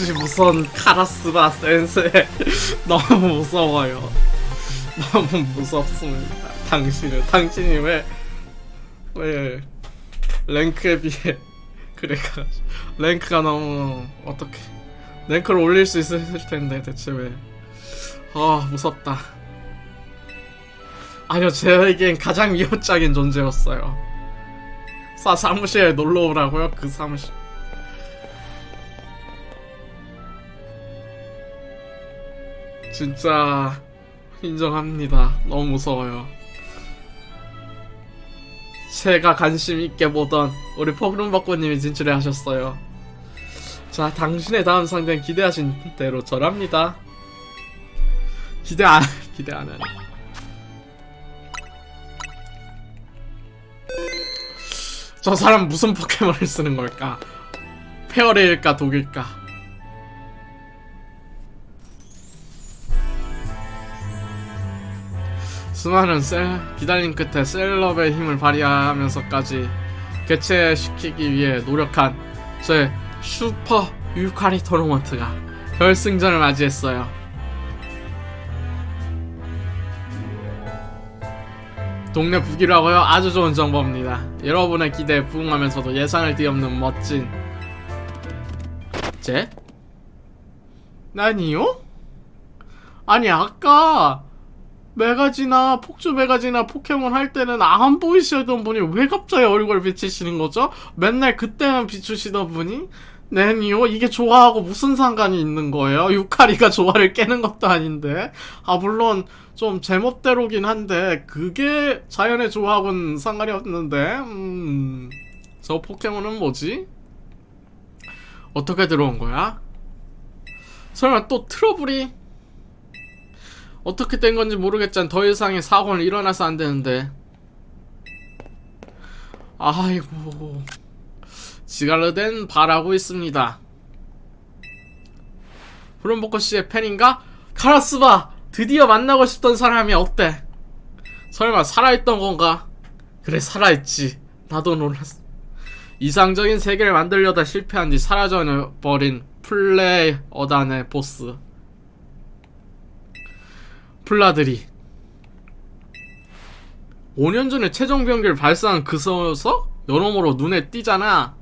역시 무선 카라스라 센세 너무 무서워요. 너무 무섭습니다. 당신은 당신이 왜 왜 랭크에 비해 그래가 랭크가 너무 어떻게 랭크를 올릴 수 있을 텐데 대체 왜? 아 무섭다. 아니요 저에겐 가장 위협적인 존재였어요. 사 사무실에 놀러 오라고요 그 사무실. 진짜 인정합니다. 너무 무서워요. 제가 관심 있게 보던 우리 포그름박고님이 진출해 하셨어요. 자, 당신의 다음 상대는 기대하신 대로 저랍니다. 기대 안, 기대 안 해. 저 사람 무슨 포켓몬을 쓰는 걸까? 페어레일까 독일까? 수많은 셀 기다림 끝에 셀럽의 힘을 발휘하면서까지 개최시키기 위해 노력한 제 슈퍼 유카리 토너먼트가 결승전을 맞이했어요. 동네 북이라고요? 아주 좋은 정보입니다. 여러분의 기대에 부응하면서도 예상을 뒤엎는 멋진 제? 아니요? 아니 아까 메가지나 폭주 메가지나 포켓몬 할 때는 안 보이시던 분이 왜 갑자기 얼굴 비치시는 거죠? 맨날 그때만 비추시던 분이? 네니요 이게 조화하고 무슨 상관이 있는 거예요? 유카리가 조화를 깨는 것도 아닌데 아 물론 좀 제멋대로긴 한데 그게 자연의 조화하고는 상관이 없는데 음 저 포켓몬은 뭐지? 어떻게 들어온 거야? 설마 또 트러블이 어떻게 된 건지 모르겠지만 더 이상의 사고는 일어나서 안 되는데. 아이고. 지갈르덴 바라고 있습니다. 브론보커 씨의 팬인가? 카라스바! 드디어 만나고 싶던 사람이 어때? 설마 살아있던 건가? 그래, 살아있지. 나도 놀랐어. 이상적인 세계를 만들려다 실패한 뒤 사라져버린 플레이어단의 보스. 플라들이 5년 전에 최종 병기를 발사한 그 녀석? 여러모로 눈에 띄잖아.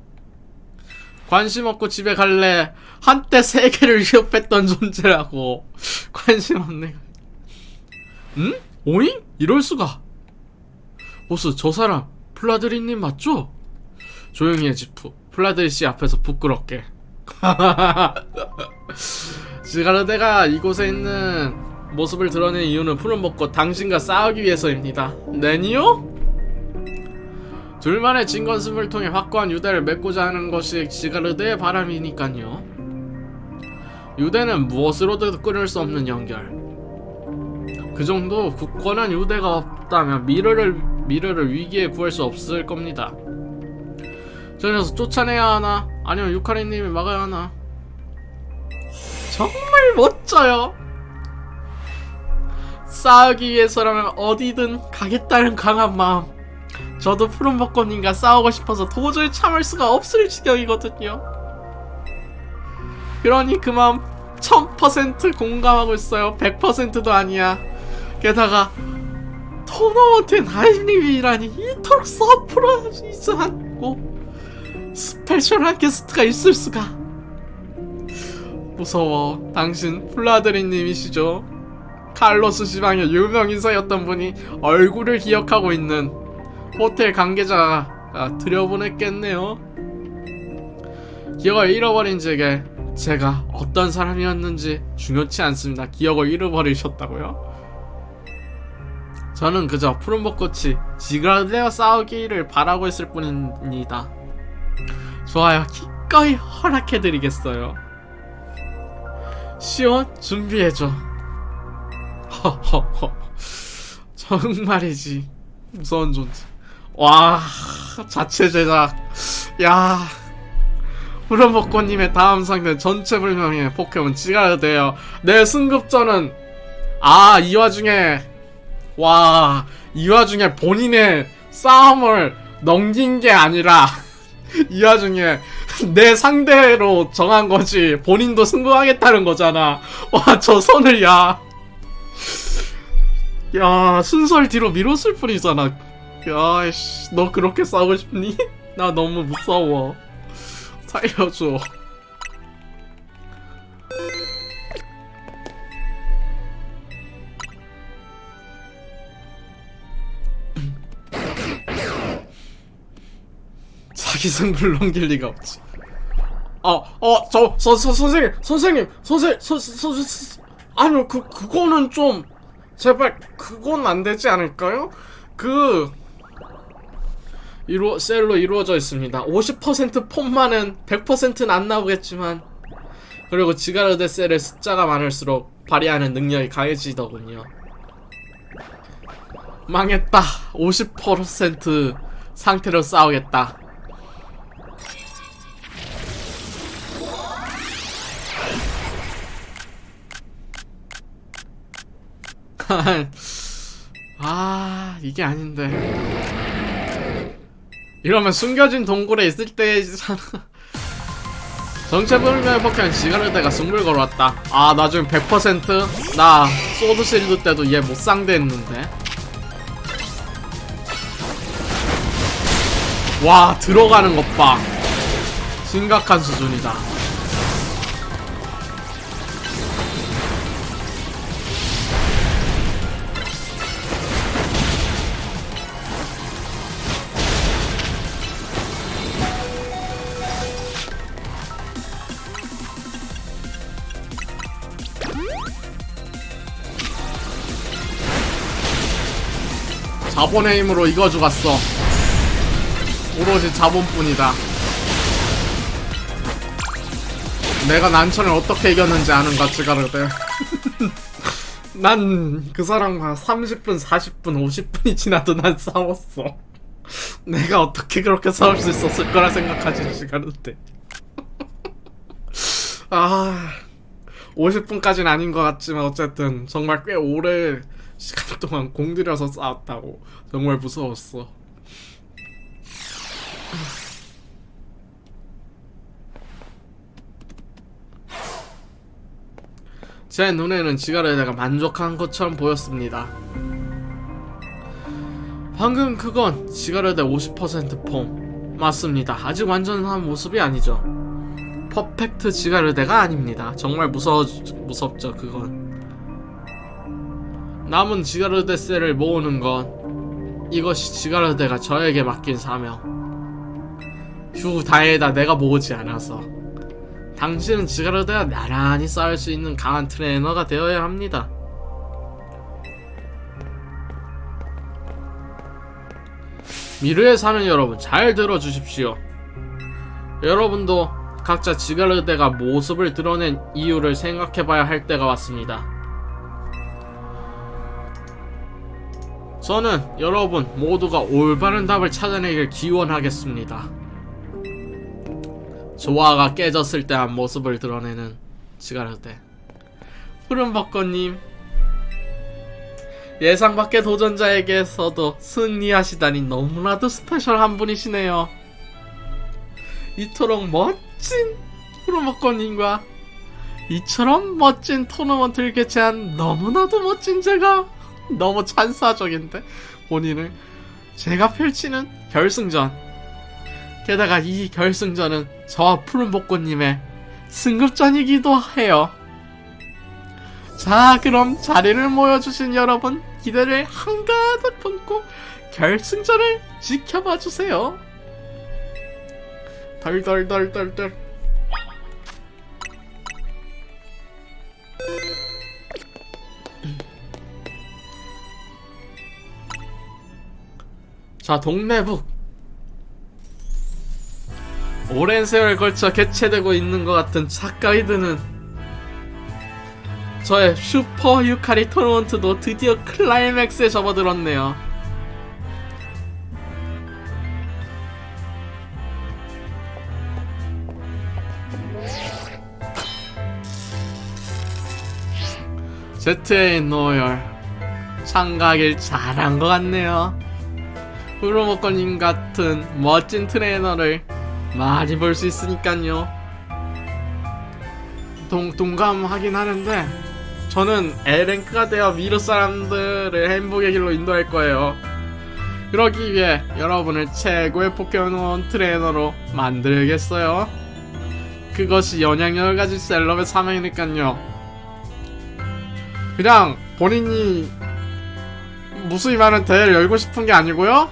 관심 없고 집에 갈래. 한때 세계를 위협했던 존재라고. 관심 없네. 응? 오잉? 이럴 수가. 보스, 저 사람 플라드리님 맞죠? 조용히 해, 지프. 플라드리 씨 앞에서 부끄럽게. 지가르데가 이곳에 있는 모습을 드러낸 이유는 푸른 벚꽃 당신과 싸우기 위해서입니다. 네니요? 둘만의 진건습을 통해 확고한 유대를 맺고자 하는 것이 지가르드의 바람이니까요. 유대는 무엇으로도 끊을 수 없는 연결. 그 정도 굳건한 유대가 없다면 미르를 미르를 위기에 구할 수 없을 겁니다. 저 녀석 쫓아내야 하나? 아니면 유카리님이 막아야 하나? 정말 멋져요. 싸우기 위해서라면 어디든 가겠다는 강한 마음. 저도 푸른 벚꽃님과 싸우고 싶어서 도저히 참을 수가 없을 지경이거든요. 그러니 그 마음 1000% 공감하고 있어요. 100%도 아니야. 게다가 토너먼트의 나이님이라니 이토록 서프라이즈 않고 스페셜한 게스트가 있을 수가. 무서워. 당신 플라드리님이시죠? 칼로스 지방의 유명 인사였던 분이 얼굴을 기억하고 있는 호텔 관계자가 들여보냈겠네요. 기억을 잃어버린 제게 제가 어떤 사람이었는지 중요치 않습니다. 기억을 잃어버리셨다고요? 저는 그저 푸른 벚꽃이 지그라드와 싸우기를 바라고 있을 뿐입니다. 좋아요. 기꺼이 허락해드리겠어요. 시온 준비해줘. 허허허. 정말이지. 무서운 존재. 와, 자체 제작. 야. 후렴벚꽃님의 다음 상대 전체 불명의 포켓몬 지가르데요. 내 승급전은, 아, 이 와중에, 와, 이 와중에 본인의 싸움을 넘긴 게 아니라, 이 와중에 내 상대로 정한 거지. 본인도 승부하겠다는 거잖아. 와, 저 선을, 야. 야, 순서를 뒤로 미뤘을 뿐이잖아. 야, 씨, 너 그렇게 싸우고 싶니? 나 너무 무서워. 살려줘. 자기 승부를 넘길 리가 없지. 어, 어, 저, 서, 서, 선생님, 선생님, 선생, 서, 아니요, 그, 그거는 좀, 제발, 그건 안 되지 않을까요? 그, 이루, 셀로 이루어져 있습니다. 50% 폼만은 100%는 안 나오겠지만, 그리고 지가르데 셀의 숫자가 많을수록 발휘하는 능력이 강해지더군요. 망했다. 50% 상태로 싸우겠다. 아 이게 아닌데. 이러면 숨겨진 동굴에 있을 때잖아 정체불명의 폭행 지가르대가 승부를 걸어왔다. 아 나중에 100%나 소드 실드 때도 얘 못 상대했는데. 와 들어가는 것봐. 심각한 수준이다 자본의 힘으로 이거 죽었어. 오로지 자본뿐이다. 내가 난천을 어떻게 이겼는지 아는 것 지가르데. 난그 사람과 30분, 40분, 50분이 지나도 난 싸웠어. 내가 어떻게 그렇게 싸울 수 있었을 거라 생각하지 지가르데. 아, 50분까지는 아닌 것 같지만 어쨌든 정말 꽤 오래 시간 동안 공들여서 싸웠다고 정말 무서웠어. 제 눈에는 지가르에다가 만족한 것처럼 보였습니다. 방금 그건 지가르데 50%폼 맞습니다. 아직 완전한 모습이 아니죠. 퍼펙트 지가르데가 아닙니다. 정말 무서 무섭죠 그건. 남은 지가르데 셀을 모으는 건 이것이 지가르데가 저에게 맡긴 사명. 휴 다행이다 내가 모으지 않아서. 당신은 지가르데가 나란히 싸울 수 있는 강한 트레이너가 되어야 합니다. 미르에 사는 여러분 잘 들어주십시오. 여러분도 각자 지가르데가 모습을 드러낸 이유를 생각해봐야 할 때가 왔습니다. 저는 여러분 모두가 올바른 답을 찾아내길 기원하겠습니다. 조화가 깨졌을 때 한 모습을 드러내는 지가르데. 푸른 벚꽃님. 예상 밖의 도전자에게서도 승리하시다니 너무나도 스페셜한 분이시네요. 이토록 멋진 푸른 벚꽃님과 이처럼 멋진 토너먼트를 개최한 너무나도 멋진 제가 너무 찬사적인데? 본인을? 제가 펼치는 결승전. 게다가 이 결승전은 저와 푸른복꽃님의 승급전이기도 해요. 자 그럼 자리를 모여주신 여러분 기대를 한가득 품고 결승전을 지켜봐 주세요. 덜덜덜덜덜 자, 동네북. 오랜 세월 걸쳐 개최되고 있는 것 같은 작가이드는 저의 슈퍼 유카리 토너먼트도 드디어 클라이맥스에 접어들었네요. 제트의 노열 참가하길 잘한 것 같네요. 후로모코님 같은 멋진 트레이너를 많이 벌수 있으니까요. 동, 동감하긴 하는데 저는 L랭크가 되어 미르 사람들을 행복의 길로 인도할 거예요. 그러기 위해 여러분을 최고의 포켓몬 트레이너로 만들겠어요. 그것이 영향력을 가진 셀럽의 사명이니까요. 그냥 본인이 무수히 많은 대회를 열고 싶은 게 아니고요.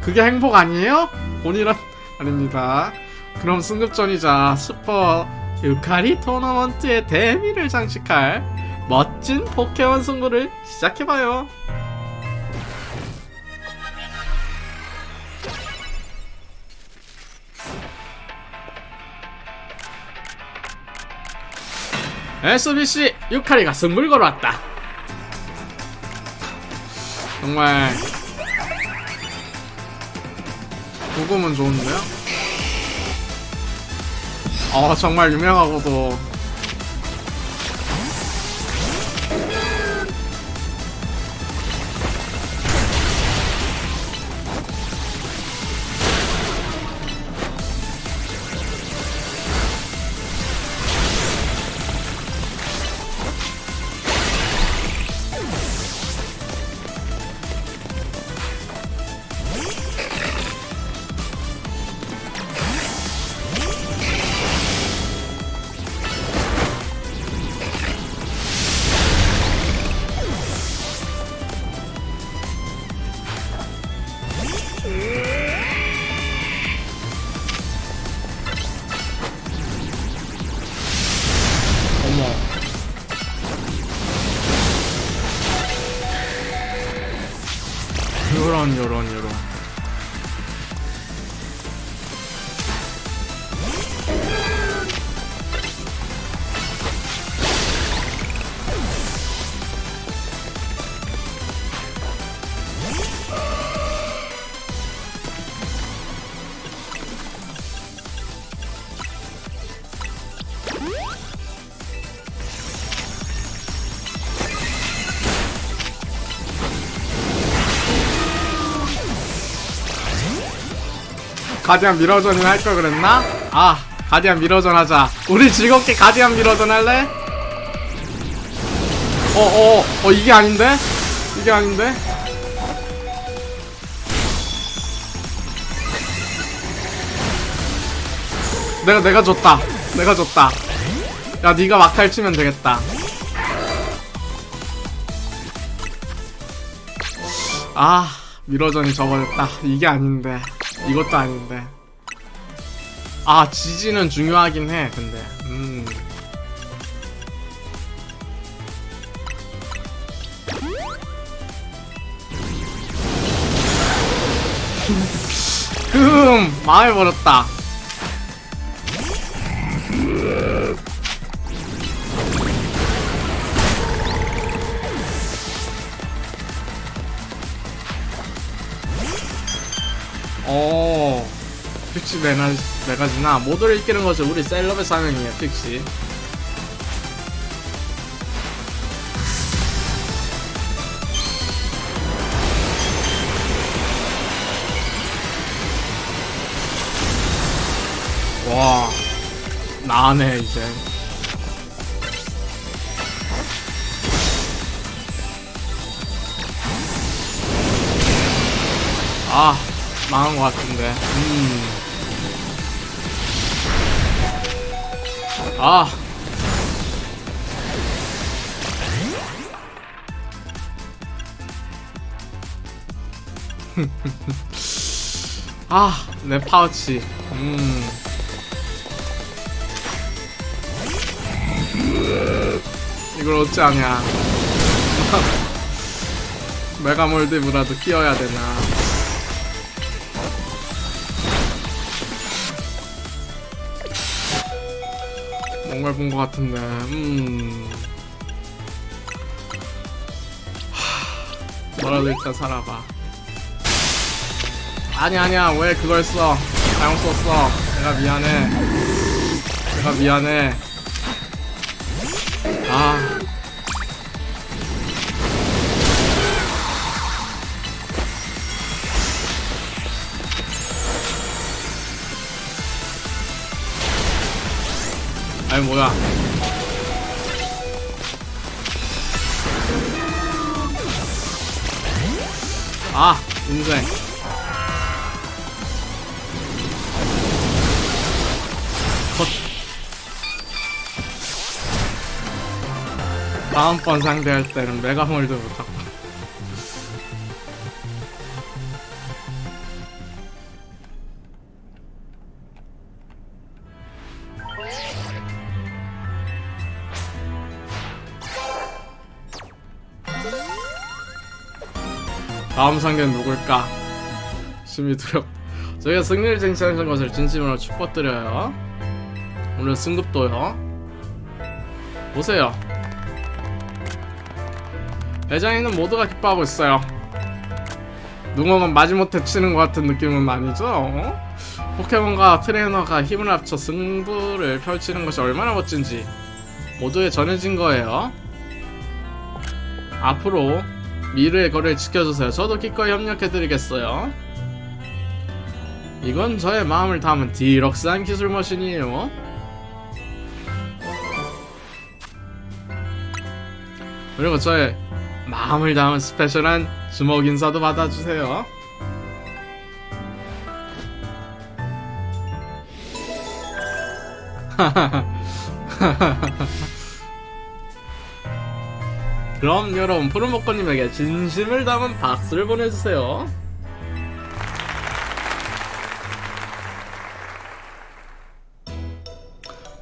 그게 행복 아니에요? 본인은 아닙니다. 그럼 승급전이자 슈퍼 유카리 토너먼트의 대미를 장식할 멋진 포켓몬 승부를 시작해봐요. SBC 유카리가 승부를 걸어왔다. 정말 구금은 좋은데요? 어 정말 유명하고도 가디안 미러전이나 할 걸 그랬나? 아 가디안 미러전 하자 우리 즐겁게 가디안 미러전 할래? 어어어 어, 어, 이게 아닌데? 이게 아닌데? 내가 내가 줬다 내가 줬다 야 네가 막탈 치면 되겠다 아 미러전이 저버렸다 이게 아닌데 이것도 아닌데. 아 지지는 중요하긴 해 근데. 음. 흠 망해버렸다 어. 픽시 메나, 메가지나 모두를 이기는 것이 우리 셀럽의 사명이에요 픽시 와 나네 이제. 아 망한 것 같은데. 음. 아. 아, 내 파우치. 음. 이걸 어찌하냐. 메가몰드브라도 끼워야 되나. 뭔가를 본것 같은데, 음. 하, 뭐라도 일단 살아봐. 아니, 아니야, 왜 그걸 써? 잘못 썼어. 내가 미안해. 내가 미안해. 아. 아니 뭐야. 아 인생 컷. 다음번 상대할 때는 메가몰드부터 다음 상대는 누굴까? 심히 두렵. 저희가 승리를 쟁취하는 것을 진심으로 축복드려요. 오늘 승급도요. 보세요. 대장에 있는 모두가 기뻐하고 있어요. 누군가 마지못해 치는 것 같은 느낌은 아니죠? 포켓몬과 트레이너가 힘을 합쳐 승부를 펼치는 것이 얼마나 멋진지 모두에 전해진 거예요. 앞으로 미르의 거리를 지켜주세요. 저도 기꺼이 협력해드리겠어요. 이건 저의 마음을 담은 디럭스한 기술 머신이에요. 그리고 저의 마음을 담은 스페셜한 주먹 인사도 받아주세요. 그럼 여러분 푸른복권님에게 진심을 담은 박수를 보내주세요.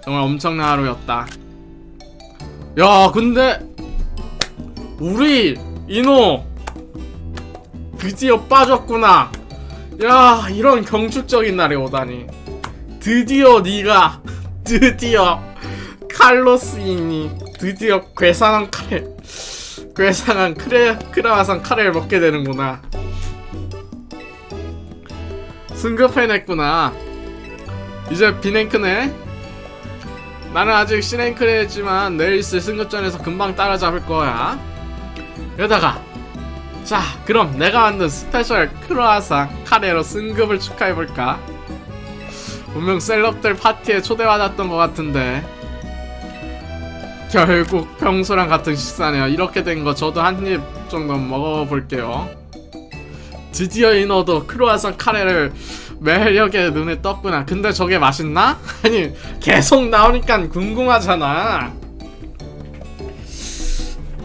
정말 엄청난 하루였다. 야, 근데 우리 이노 드디어 빠졌구나. 야, 이런 경축적인 날이 오다니. 드디어 네가 드디어 칼로스이니 드디어 괴상한 카레 괴상한 크레 크라와상 카레를 먹게 되는구나. 승급해냈구나. 이제 비랭크네. 나는 아직 C랭크래지만 내일 있을 승급전에서 금방 따라잡을 거야. 여다가 자 그럼 내가 만든 스페셜 크로아상 카레로 승급을 축하해볼까? 분명 셀럽들 파티에 초대받았던 것 같은데 결국 평소랑 같은 식사네요. 이렇게 된 거 저도 한 입 정도 먹어볼게요. 드디어 이너도 크로아상 카레를 매력에 눈에 떴구나. 근데 저게 맛있나? 아니 계속 나오니까 궁금하잖아.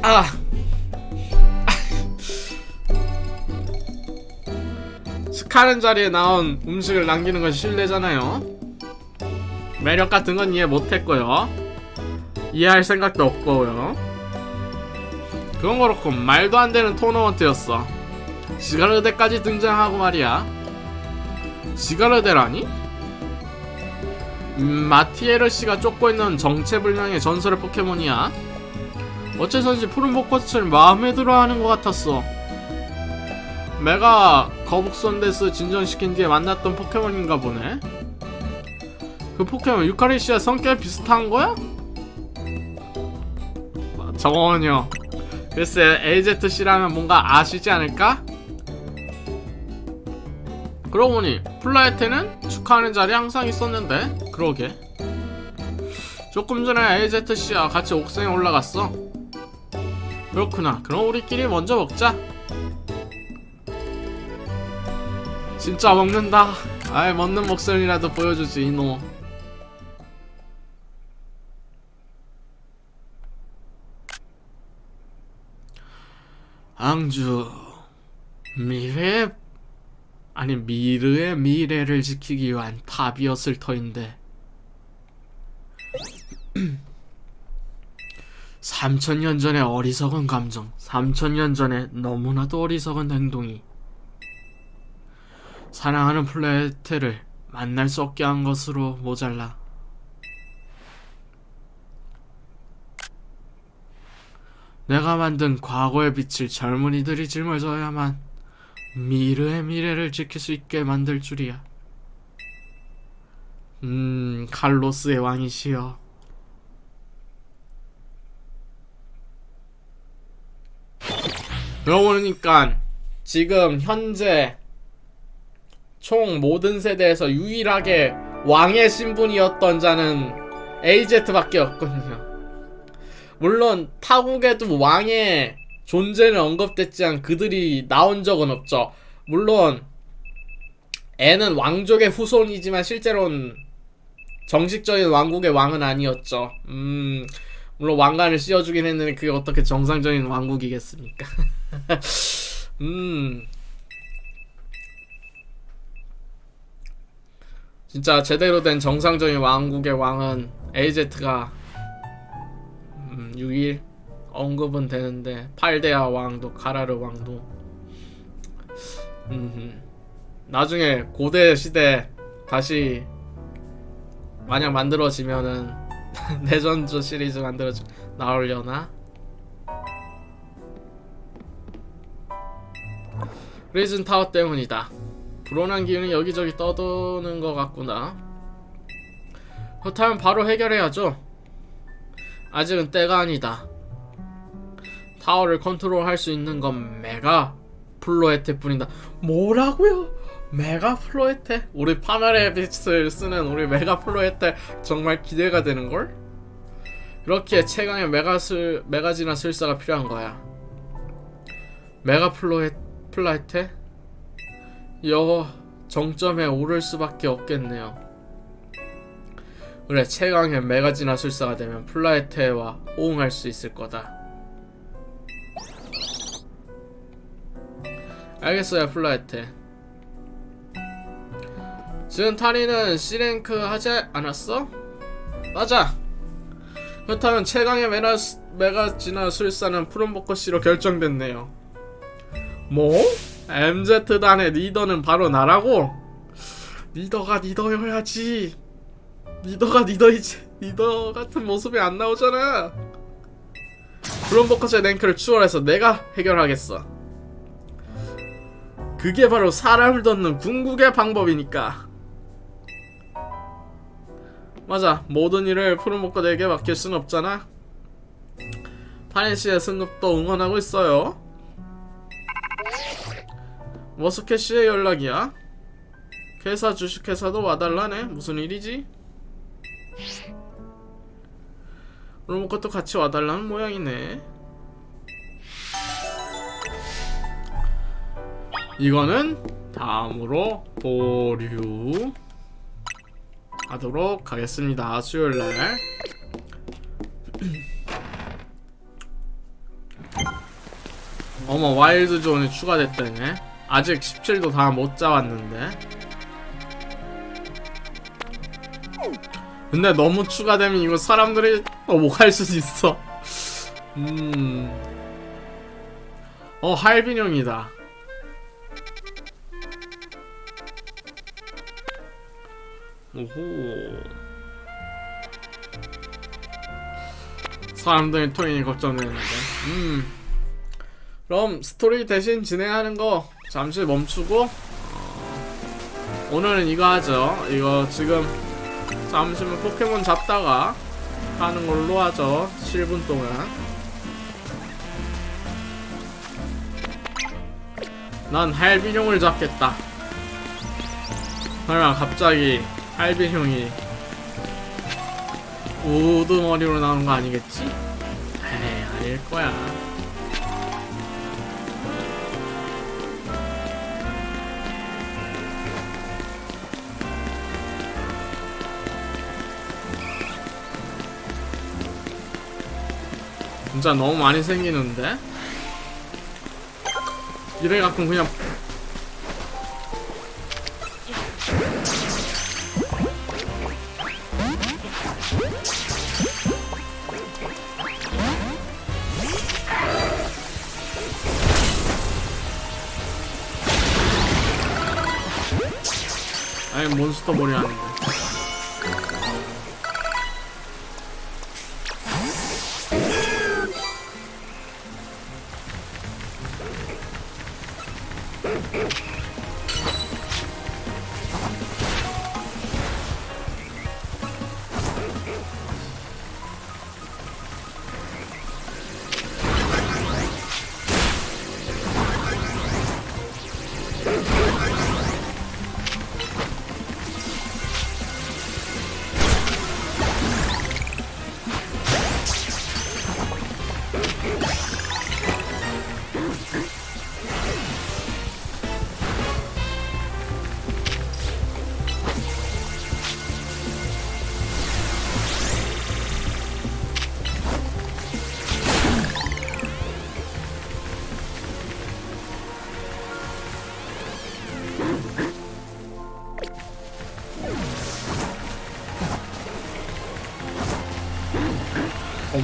아. 스카른 자리에 나온 음식을 남기는 건 실례잖아요. 매력 같은 건 이해 못했고요. 이해할 생각도 없고요. 그건 그렇고 말도 안 되는 토너먼트였어. 시가르데까지 등장하고 말이야. 시가르데라니? 음, 마티에르 씨가 쫓고 있는 정체불명의 전설의 포켓몬이야. 어째선지 푸른 벚꽃을 마음에 들어하는 것 같았어. 메가 거북선데스 진전시킨 뒤에 만났던 포켓몬인가 보네. 그 포켓몬 유카리 씨와 성격 비슷한 거야? 저건요. 글쎄 AZC라면 뭔가 아시지 않을까? 그러고 보니 플라이테는 축하하는 자리 항상 있었는데 그러게. 조금 전에 AZC와 같이 옥상에 올라갔어. 그렇구나. 그럼 우리끼리 먼저 먹자. 진짜 먹는다. 아이 먹는 목소리라도 보여주지 이노 앙주 미래 아니 미르의 미래를 지키기 위한 답이었을 터인데. 3천년 전의 어리석은 감정 3천년 전에 너무나도 어리석은 행동이 사랑하는 플레테를 만날 수 없게 한 것으로 모자라 내가 만든 과거의 빛을 젊은이들이 짊어져야만 미르의 미래를 지킬 수 있게 만들 줄이야. 음, 칼로스의 왕이시여. 그러고 보니까 지금 현재 총 모든 세대에서 유일하게 왕의 신분이었던 자는 AZ밖에 없거든요. 물론 타국에도 왕의 존재는 언급됐지만 그들이 나온 적은 없죠. 물론 애는 왕족의 후손이지만 실제로는 정식적인 왕국의 왕은 아니었죠. 음, 물론 왕관을 씌워주긴 했는데 그게 어떻게 정상적인 왕국이겠습니까? 음, 진짜 제대로 된 정상적인 왕국의 왕은 음, 6일 언급은 되는데 팔데아 왕도 카라르 왕도 음, 나중에 고대 시대 다시 만약 만들어지면은 내전주 시리즈 만들어지 나오려나? 리즌 타워 때문이다. 불온한 기운이 여기저기 떠도는 것 같구나. 그렇다면 바로 해결해야죠. 아직은 때가 아니다. 타워를 컨트롤할 수 있는 건 메가 플로에테 뿐이다. 뭐라고요? 메가 플로에테? 우리 빛을 쓰는 우리 메가 플로에테 정말 기대가 되는 걸? 그렇게 최강의 메가슬 메가지나 술사가 필요한 거야. 메가 플로에 플라이테? 여 정점에 오를 수밖에 없겠네요. 그래 최강의 메가지나 술사가 되면 플라이테와 호응할 수 있을 거다. 알겠어요 플라이테. 지금 타리는 C랭크 하지 않았어? 맞아. 그렇다면 최강의 메나, 메가지나 술사는 푸른벚꽃씨로 결정됐네요. 뭐? MZ단의 리더는 바로 나라고? 리더가 리더여야지. 리더가 리더이지. 리더 같은 모습이 안 나오잖아. 푸른벚꽃의 랭크를 추월해서 내가 해결하겠어. 그게 바로 사람을 덮는 궁극의 방법이니까. 맞아. 모든 일을 푸른벚꽃에게 맡길 순 없잖아. 타인 씨의 승급도 응원하고 있어요. 머스켓 씨의 연락이야. 회사 주식회사도 와달라네. 무슨 일이지? 푸른벚꽃도 같이 와달라는 모양이네. 이거는 다음으로 보류 하도록 하겠습니다. 수요일날 어머 와일드 존이 추가됐다네 아직 17도 다 못 잡았는데 근데 너무 추가되면 이거 사람들이 넘어갈 수도 있어. 음... 어 할빈 형이다. 오호. 사람들이 토인이 걱정되는데. 음. 그럼 스토리 대신 진행하는 거 잠시 멈추고 어, 오늘은 이거 하죠. 이거 지금 잠시만 포켓몬 잡다가 하는 걸로 하죠. 7분 동안. 난 할비룡을 잡겠다. 설마 갑자기 할비룡이 우두머리로 나오는 거 아니겠지? 에이 아닐 거야 진짜 너무 많이 생기는데? 이래 갖고 그냥 아니 몬스터 머리 하는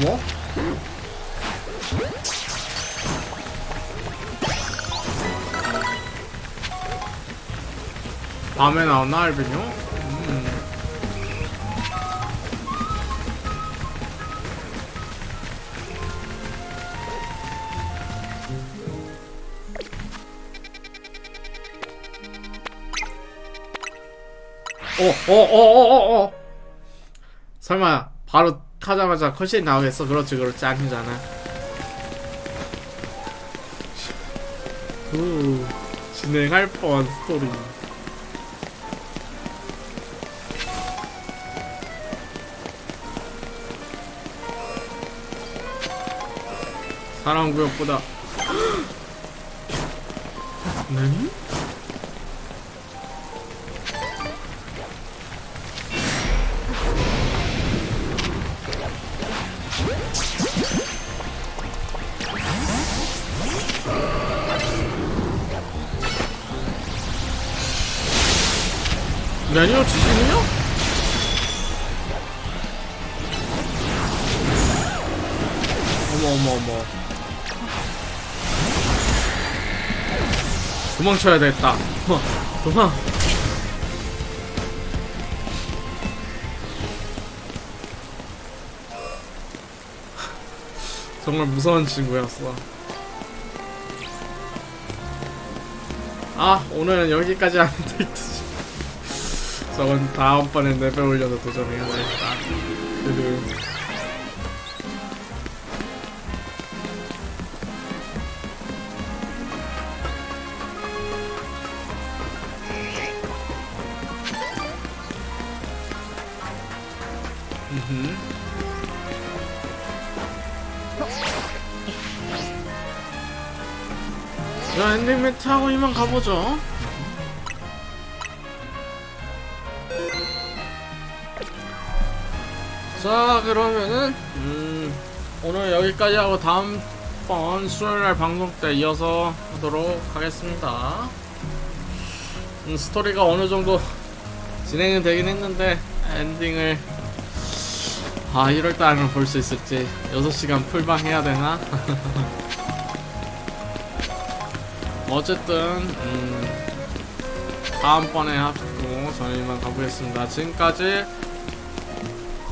어머? 밤에 나오나 알비뇨? 음. 어, 어, 어, 어, 어, 어. 설마 바로 타자마자 컷이 나오겠어? 그렇지, 그렇지 아니잖아. 후, 진행할 뻔 스토리. 사람 구역보다. 네? 매니 어머 어머 어머. 도망쳐야 되겠다. 어, 도망 정말 무서운 친구였어. 아 오늘은 여기까지 하면 되겠지. 저건 다음번에 레벨 올려서 도전해야겠다. 흐흐. 음 자 엔딩 멘트 하고 이만 가보죠. 자 그러면은 음, 오늘 여기까지 하고 다음번 수요일날 방송 때 이어서 하도록 하겠습니다 음, 스토리가 어느 정도 진행은 되긴 했는데 엔딩을 아 1월달 안에 볼수 있을지 6시간 풀방 해야 되나? 어쨌든 음, 다음번에 하고 저는 이만 가보겠습니다 지금까지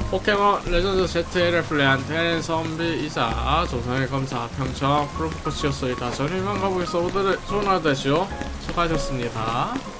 포켓몬 레전드 ZL을 플레이한 대선비이자 조선의 검사 평청 프로포커치였습니다. 저는 이만 가보겠습니다. 오늘의 좋은 하루 되시오. 수고하셨습니다.